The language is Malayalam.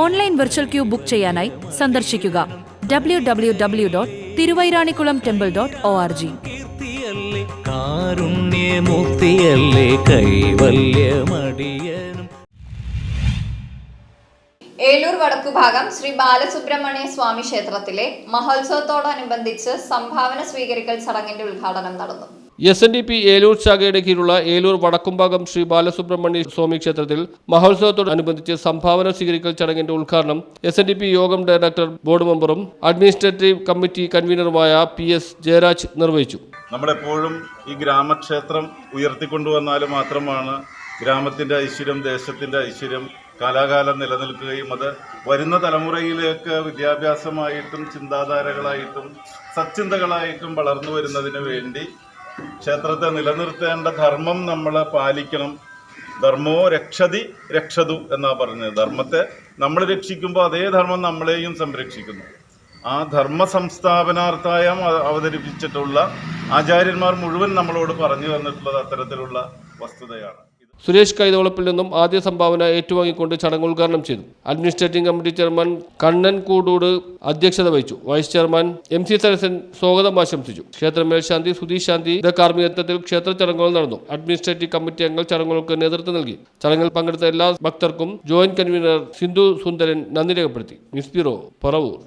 ഓൺലൈൻ വെർച്വൽ ക്യൂ ബുക്ക് ചെയ്യാനായി സന്ദർശിക്കുക. W W W dot Thiruvairanikkulam temple dot O R G കീർത്തിയല്ലേ കാരുണ്യമൂർത്തിയല്ലേ കൈവല്യമടിയനും. ഏലൂർ വടക്കുഭാഗം ശ്രീ ബാലസുബ്രഹ്മണ്യ സ്വാമി ക്ഷേത്രത്തിലെ മഹോത്സവത്തോടനുബന്ധിച്ച് സംഭാവന സ്വീകരിക്കൽ ചടങ്ങിന്റെ ഉദ്ഘാടനം നടന്നു. S N D P Eloor ശാഖയുടെ കീഴിലുള്ള ഏലൂർ വടക്കുംഭാഗം ശ്രീ ബാലസുബ്രഹ്മണ്യ സ്വാമി ക്ഷേത്രത്തിൽ മഹോത്സവത്തോടനുബന്ധിച്ച് സംഭാവന സ്വീകരിക്കൽ ചടങ്ങിന്റെ ഉദ്ഘാടനം എസ് എൻ ഡി പി യോഗം ഡയറക്ടർ ബോർഡ് മെമ്പറും അഡ്മിനിസ്ട്രേറ്റീവ് കമ്മിറ്റി കൺവീനറുമായ പി എസ് ജയരാജ് നിർവഹിച്ചു. നമ്മളെപ്പോഴും ഈ ഗ്രാമക്ഷേത്രം ഉയർത്തിക്കൊണ്ടുവന്നാൽ മാത്രമാണ് ഗ്രാമത്തിന്റെ ഐശ്വര്യം ദേശത്തിന്റെ ഐശ്വര്യം കാലാകാലം നിലനിൽക്കുകയും അത് വരുന്ന തലമുറയിലേക്ക് വിദ്യാഭ്യാസമായിട്ടും ചിന്താധാരകളായിട്ടും സച്ചിന്തകളായിട്ടും വളർന്നു വരുന്നതിന് വേണ്ടി ക്ഷേത്രത്തെ നിലനിർത്തേണ്ട ധർമ്മം നമ്മൾ പാലിക്കണം. ധർമ്മോ രക്ഷതി രക്ഷതു എന്നാ പറഞ്ഞത്. ധർമ്മത്തെ നമ്മൾ രക്ഷിക്കുമ്പോൾ അതേ ധർമ്മം നമ്മളെയും സംരക്ഷിക്കുന്നു. ആ ധർമ്മ സംസ്ഥാപനാർത്ഥായ അവതരിപ്പിച്ചിട്ടുള്ള ആചാര്യന്മാർ മുഴുവൻ നമ്മളോട് പറഞ്ഞു തന്നിട്ടുള്ളത് അത്തരത്തിലുള്ള വസ്തുതയാണ്. സുരേഷ് കൈതോളപ്പിൽ നിന്നും ആദ്യ സംഭാവന ഏറ്റുവാങ്ങിക്കൊണ്ട് ചടങ്ങ് ഉദ്ഘാടനം ചെയ്തു. അഡ്മിനിസ്ട്രേറ്റിംഗ് കമ്മിറ്റി ചെയർമാൻ കണ്ണൻ കൂടൂട് അധ്യക്ഷത വഹിച്ചു. Vice chairman M C Sarasan സ്വാഗതം ആശംസിച്ചു. ക്ഷേത്ര മേൽശാന്തി സുധീഷ് ശാന്തി കാർമ്മികത്വത്തിൽ ക്ഷേത്ര ചടങ്ങുകൾ നടന്നു. അഡ്മിനിസ്ട്രേറ്റീവ് കമ്മിറ്റി അംഗങ്ങൾ ചടങ്ങുകൾക്ക് നേതൃത്വം നൽകി. ചടങ്ങിൽ പങ്കെടുത്ത എല്ലാ ഭക്തർക്കും ജോയിന്റ് കൺവീനർ സിന്ധു സുന്ദരൻ നന്ദി രേഖപ്പെടുത്തി. News bureau Paravur.